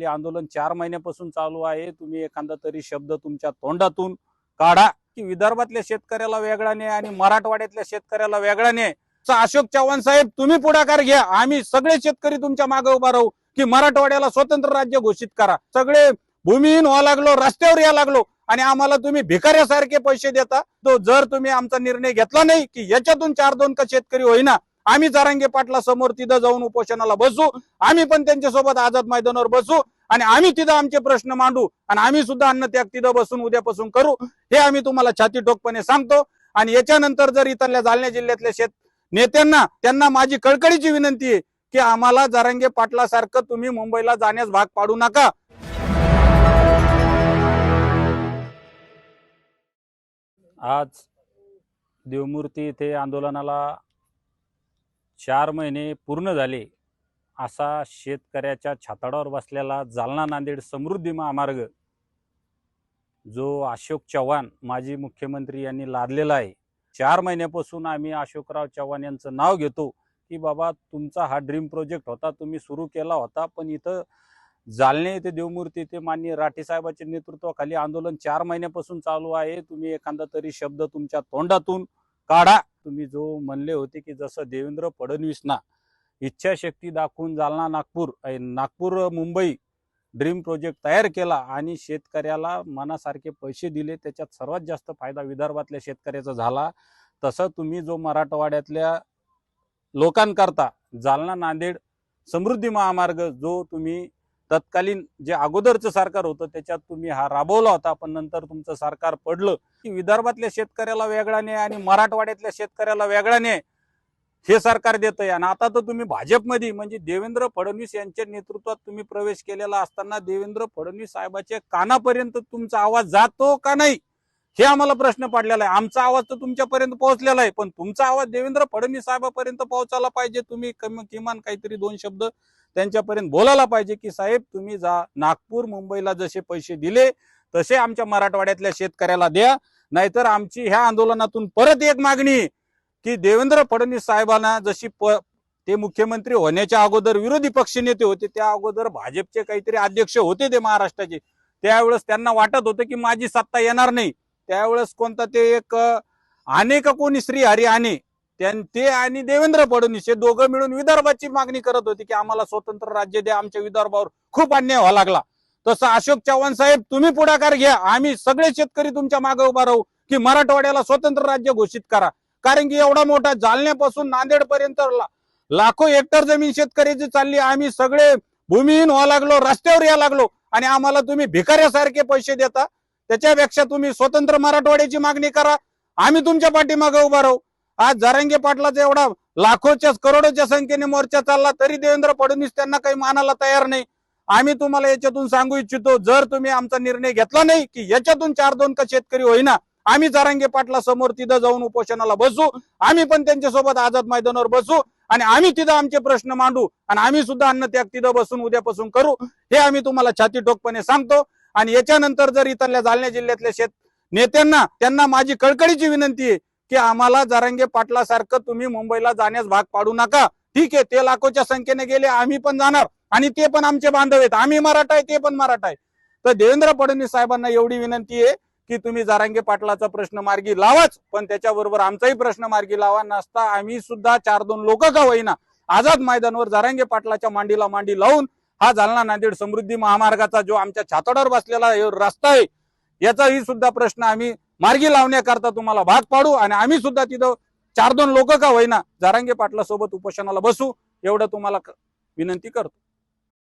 हे आंदोलन चार महिन्यापासून चालू आहे. तुम्ही एखादा तरी शब्द तुमच्या तोंडातून काढा की विदर्भातल्या शेतकऱ्याला वेगळाने आणि मराठवाड्यातल्या शेतकऱ्याला वेगळाने अशोक चव्हाण साहेब तुम्ही पुढाकार घ्या. आम्ही सगळे शेतकरी तुमच्या मागे उभा राहू की मराठवाड्याला स्वतंत्र राज्य घोषित करा. सगळे भूमिहीन व्हावं लागलो रस्त्यावर या लागलो आणि आम्हाला तुम्ही भिकाऱ्यासारखे पैसे देता. तो जर तुम्ही आमचा निर्णय घेतला नाही की याच्यातून चार दोन का शेतकरी होईना आम्ही जारांगे पाटला समोर तिथं जाऊन उपोषणाला बसू. आम्ही पण त्यांच्यासोबत आझाद मैदानावर बसू आणि आम्ही तिथं आमचे प्रश्न मांडू आणि आम्ही सुद्धा अन्न त्याग तिथं बसून उद्यापासून करू. हे आम्ही तुम्हाला छाती ठोकपणे सांगतो. आणि याच्यानंतर जर इथल्या जालना जिल्ह्यातल्या शेत नेत्यांना त्यांना माझी कळकळीची विनंती आहे की आम्हाला जारंगे पाटलासारखं तुम्ही मुंबईला जाण्यास भाग पाडू नका. आज देवमूर्ती इथे आंदोलनाला चार महिने पूर्ण झाले असा शेतकऱ्याच्या छाताडावर बसलेला जालना नांदेड समृद्धी महामार्ग जो अशोक चव्हाण माजी मुख्यमंत्री यांनी लादलेला आहे. चार महिन्यापासून आम्ही अशोकराव चव्हाण यांचं नाव घेतो की बाबा तुमचा हा ड्रीम प्रोजेक्ट होता तुम्ही सुरू केला होता पण इथं जालने येथे देवमूर्ती येथे माननीय राठी साहेबांच्या नेतृत्वाखाली आंदोलन चार महिन्यापासून चालू आहे. तुम्ही एखादा तरी शब्द तुमच्या तोंडातून काढा. तुम्ही जो म्हणले होते की जसं देवेंद्र फडणवीसना इच्छाशक्ती दाखवून जालना नागपूर नागपूर मुंबई ड्रीम प्रोजेक्ट तयार केला आणि शेतकऱ्याला मनासारखे पैसे दिले त्याच्यात सर्वात जास्त फायदा विदर्भातल्या शेतकऱ्याचा झाला. तसं तुम्ही जो मराठवाड्यातल्या लोकांकरता जालना नांदेड समृद्धी महामार्ग जो तुम्ही तत्कालीन जे अगोदरचं सरकार होतं त्याच्यात तुम्ही हा राबवला होता. पण नंतर तुमचं सरकार पडलं. की विदर्भातल्या शेतकऱ्याला वेगळा न्याय आणि मराठवाड्यातल्या शेतकऱ्याला वेगळा न्याय हे सरकार देत आहे आणि आता तर तुम्ही भाजपमध्ये म्हणजे देवेंद्र फडणवीस यांच्या नेतृत्वात तुम्ही प्रवेश केलेला असताना देवेंद्र फडणवीस साहेबाच्या कानापर्यंत तुमचा आवाज जातो का नाही? हे आम्हाला प्रश्न पडलेला आहे. आमचा आवाज तर तुमच्यापर्यंत पोहोचलेला आहे. पण तुमचा आवाज देवेंद्र फडणवीस साहेबापर्यंत पोहोचायला पाहिजे. तुम्ही किमान काहीतरी दोन शब्द त्यांच्यापर्यंत बोलायला पाहिजे की साहेब तुम्ही जा नागपूर मुंबईला जसे पैसे दिले तसे आमच्या मराठवाड्यातल्या शेतकऱ्याला द्या. नाहीतर आमची ह्या आंदोलनातून परत एक मागणी की देवेंद्र फडणवीस साहेबांना जशी प ते मुख्यमंत्री होण्याच्या अगोदर विरोधी पक्षनेते होते त्या अगोदर भाजपचे काहीतरी अध्यक्ष होते ते महाराष्ट्राचे. त्यावेळेस त्यांना वाटत होतं की माझी सत्ता येणार नाही. त्यावेळेस कोणता ते एक आणे का कोणी श्री हरी आणे ते आणि देवेंद्र फडणवीस हे दोघं मिळून विदर्भाची मागणी करत होते की आम्हाला स्वतंत्र राज्य द्या आमच्या विदर्भावर खूप अन्याय व्हावा लागला. तसं अशोक चव्हाण साहेब तुम्ही पुढाकार घ्या. आम्ही सगळे शेतकरी तुमच्या मागे उभा राहू की मराठवाड्याला स्वतंत्र राज्य घोषित करा. कारण की एवढा मोठा जालन्यापासून नांदेड पर्यंत लाखो हेक्टर जमीन शेतकऱ्याची चालली. आम्ही सगळे भूमिहीन व्हावं लागलो रस्त्यावर या लागलो आणि आम्हाला तुम्ही भिकाऱ्यासारखे पैसे देता. त्याच्यापेक्षा तुम्ही स्वतंत्र मराठवाड्याची मागणी करा. आम्ही तुमच्या पाठीमागे उभा राहू. आज जारंगे पाटलाचा एवढा लाखोच्या करोडोच्या संख्येने मोर्चा चालला तरी देवेंद्र फडणवीस त्यांना काही मानायला तयार नाही. आम्ही तुम्हाला याच्यातून सांगू इच्छितो जर तुम्ही आमचा निर्णय घेतला नाही की याच्यातून चार दोन का शेतकरी होईना आम्ही जारांगे पाटला समोर तिथं जाऊन उपोषणाला बसू आम्ही पण त्यांच्यासोबत आझाद मैदानावर बसू आणि आम्ही तिथं आमचे प्रश्न मांडू आणि आम्ही सुद्धा अन्न त्याग तिथं बसून उद्यापासून करू हे आम्ही तुम्हाला छाती ठोकपणे सांगतो. आणि याच्यानंतर जर इथल्या जालना जिल्ह्यातल्या शेत नेत्यांना त्यांना माझी कळकळीची विनंती आहे की आम्हाला जारंगे पाटलासारखं तुम्ही मुंबईला जाण्यास भाग पाडू नका. ठीक आहे ते लाखोच्या संख्येने गेले आम्ही पण जाणार. आणि ते पण आमचे बांधव आहेत. आम्ही मराठा आहे ते पण मराठा आहे. तर देवेंद्र फडणवीस साहेबांना एवढी विनंती आहे की तुम्ही जारांगे पाटलाचा प्रश्न मार्गी लावाच. पण त्याच्याबरोबर आमचाही प्रश्न मार्गी लावा. नसता आम्ही सुद्धा चार दोन लोक का होईना आझाद मैदानावर जारांगे पाटलाच्या मांडीला मांडी लावून हा जालना नांदेड समृद्धी महामार्गाचा जो आमच्या छातोडावर बसलेला रस्ता आहे याचाही सुद्धा प्रश्न आम्ही मार्गी लावण्याकरता तुम्हाला भाग पाडू आणि आम्ही सुद्धा तिथं चार दोन लोक का होईना जारांगे पाटला सोबत उपोषणाला बसू एवढं तुम्हाला विनंती करतो.